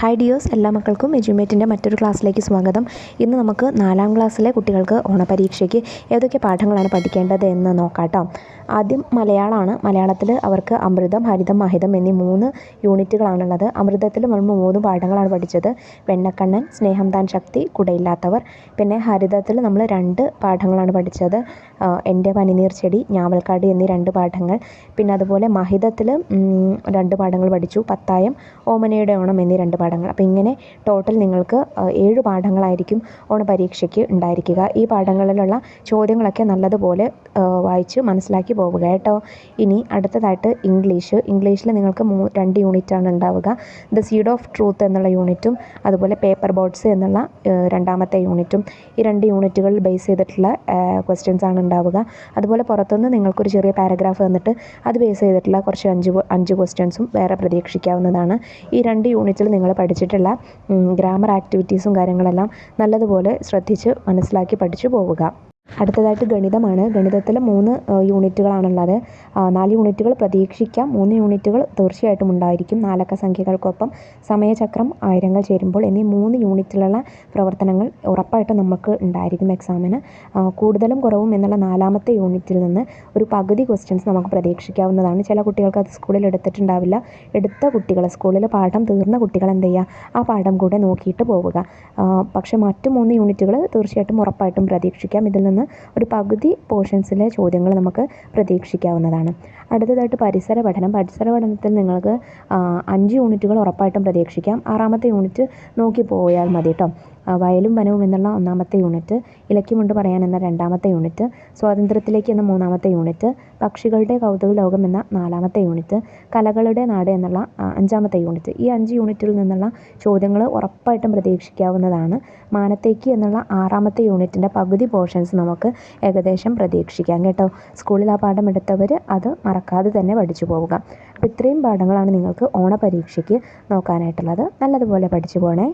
Hi ഡിയോസ് എല്ലാ മക്കൾക്കും എജ്യൂമേറ്റിന്റെ മറ്റൊരു ക്ലാസ്സിലേക്ക് സ്വാഗതം. ഇന്ന് നമുക്ക് നാലാം ക്ലാസ്സിലെ കുട്ടികൾക്ക് ഓണപരീക്ഷയ്ക്ക് ഏതൊക്കെ പാഠങ്ങളാണ് പഠിക്കേണ്ടത് എന്ന് നോക്കാം കേട്ടോ. ആദ്യം മലയാളമാണ്. മലയാളത്തിൽ അവർക്ക് അമൃതം ഹരിതം മഹിതം എന്നീ മൂന്ന് യൂണിറ്റുകളാണുള്ളത്. അമൃതത്തിൽ നമ്മൾ മൂന്ന് പാഠങ്ങളാണ് പഠിച്ചത്. വെണ്ണക്കണ്ണൻ സ്നേഹം താൻ ശക്തി കുടയില്ലാത്തവർ. പിന്നെ ഹരിതത്തിൽ നമ്മൾ രണ്ട് പാഠങ്ങളാണ് പഠിച്ചത്. എന്റെ പനിനീർ ചെടി ഞാവൽക്കാട് എന്നീ രണ്ട് പാഠങ്ങൾ. പിന്നെ അതുപോലെ മഹിതത്തിൽ രണ്ട് പാഠങ്ങൾ പഠിച്ചു. പത്തായം ഓമനയുടെ ഓണം എന്നീ രണ്ട് പാഠങ്ങൾ. അപ്പോൾ ഇങ്ങനെ ടോട്ടൽ നിങ്ങൾക്ക് ഏഴ് പാഠങ്ങളായിരിക്കും ഓണ പരീക്ഷയ്ക്ക് ഉണ്ടായിരിക്കുക. ഈ പാഠങ്ങളിലുള്ള ചോദ്യങ്ങളൊക്കെ നല്ലതുപോലെ വായിച്ച് മനസ്സിലാക്കി പോവുക കേട്ടോ. ഇനി അടുത്തതായിട്ട് ഇംഗ്ലീഷ്. ഇംഗ്ലീഷിൽ നിങ്ങൾക്ക് മൂ രണ്ട് യൂണിറ്റാണ് ഉണ്ടാവുക. ദ സീഡ് ഓഫ് ട്രൂത്ത് എന്നുള്ള യൂണിറ്റും അതുപോലെ പേപ്പർ ബോട്ട്സ് എന്നുള്ള രണ്ടാമത്തെ യൂണിറ്റും ഈ രണ്ട് യൂണിറ്റുകൾ ബേസ് ചെയ്തിട്ടുള്ള ക്വസ്റ്റ്യൻസ് ആണ് ഉണ്ടാവുക. അതുപോലെ പുറത്തുനിന്ന് നിങ്ങൾക്കൊരു ചെറിയ പാരഗ്രാഫ് തന്നിട്ട് അത് ബേസ് ചെയ്തിട്ടുള്ള കുറച്ച് അഞ്ച് അഞ്ച് ക്വസ്റ്റ്യൻസും വേറെ പ്രതീക്ഷിക്കാവുന്നതാണ്. ഈ രണ്ട് യൂണിറ്റിൽ നിങ്ങൾ പഠിച്ചിട്ടുള്ള ഗ്രാമർ ആക്ടിവിറ്റീസും കാര്യങ്ങളെല്ലാം നല്ലതുപോലെ ശ്രദ്ധിച്ച് മനസ്സിലാക്കി പഠിച്ചു പോവുക. അടുത്തതായിട്ട് ഗണിതമാണ്. ഗണിതത്തിൽ മൂന്ന് യൂണിറ്റുകളാണുള്ളത്. നാല് യൂണിറ്റുകൾ പ്രതീക്ഷിക്കാം. മൂന്ന് യൂണിറ്റുകൾ തീർച്ചയായിട്ടും ഉണ്ടായിരിക്കും. നാലക്ക സംഖ്യകൾക്കൊപ്പം സമയചക്രം ആയിരങ്ങൾ ചേരുമ്പോൾ എന്നീ മൂന്ന് യൂണിറ്റിലുള്ള പ്രവർത്തനങ്ങൾ ഉറപ്പായിട്ടും നമുക്ക് ഉണ്ടായിരിക്കും എക്സാമിന്. കൂടുതലും കുറവും എന്നുള്ള നാലാമത്തെ യൂണിറ്റിൽ നിന്ന് ഒരു പകുതി ക്വസ്റ്റ്യൻസ് നമുക്ക് പ്രതീക്ഷിക്കാവുന്നതാണ്. ചില കുട്ടികൾക്ക് അത് സ്കൂളിൽ എടുത്തിട്ടുണ്ടാവില്ല. എടുത്ത കുട്ടികൾ സ്കൂളിൽ പാഠം തീർന്ന കുട്ടികൾ എന്ത് ചെയ്യുക ആ പാഠം കൂടെ നോക്കിയിട്ട് പോവുക. പക്ഷേ മറ്റു മൂന്ന് യൂണിറ്റുകൾ തീർച്ചയായിട്ടും ഉറപ്പായിട്ടും പ്രതീക്ഷിക്കാം. ഇതിൽ നിന്ന് ഒരു പകുതി പോർഷൻസിലെ ചോദ്യങ്ങൾ നമുക്ക് പ്രതീക്ഷിക്കാവുന്നതാണ്. അടുത്തതായിട്ട് പരിസര പഠനം. പരിസര പഠനത്തിൽ നിങ്ങൾക്ക് അഞ്ച് യൂണിറ്റുകൾ ഉറപ്പായിട്ടും പ്രതീക്ഷിക്കാം. ആറാമത്തെ യൂണിറ്റ് നോക്കി പോയാൽ മതി കേട്ടോ വയലും വനവും എന്നുള്ള ഒന്നാമത്തെ യൂണിറ്റ് ഇലക്കുമുണ്ട് പറയാൻ എന്ന രണ്ടാമത്തെ യൂണിറ്റ് സ്വാതന്ത്ര്യത്തിലേക്ക് എന്ന മൂന്നാമത്തെ യൂണിറ്റ് പക്ഷികളുടെ കൗതുക ലോകം എന്ന നാലാമത്തെ യൂണിറ്റ് കലകളുടെ നാട് എന്നുള്ള അഞ്ചാമത്തെ യൂണിറ്റ്. ഈ അഞ്ച് യൂണിറ്റിൽ നിന്നുള്ള ചോദ്യങ്ങൾ ഉറപ്പായിട്ടും പ്രതീക്ഷിക്കാവുന്നതാണ്. മാനത്തേക്ക് എന്നുള്ള ആറാമത്തെ യൂണിറ്റിന്റെ പകുതി പോർഷൻസ് നമുക്ക് ഏകദേശം പ്രതീക്ഷിക്കാം കേട്ടോ. സ്കൂളിൽ ആ പാഠം എടുത്തവർ അത് മറക്കാതെ തന്നെ പഠിച്ചു പോവുക. അപ്പോൾ ഇത്രയും പാഠങ്ങളാണ് നിങ്ങൾക്ക് ഓണപരീക്ഷയ്ക്ക് നോക്കാനായിട്ടുള്ളത്. നല്ലതുപോലെ പഠിച്ചു പോണേ.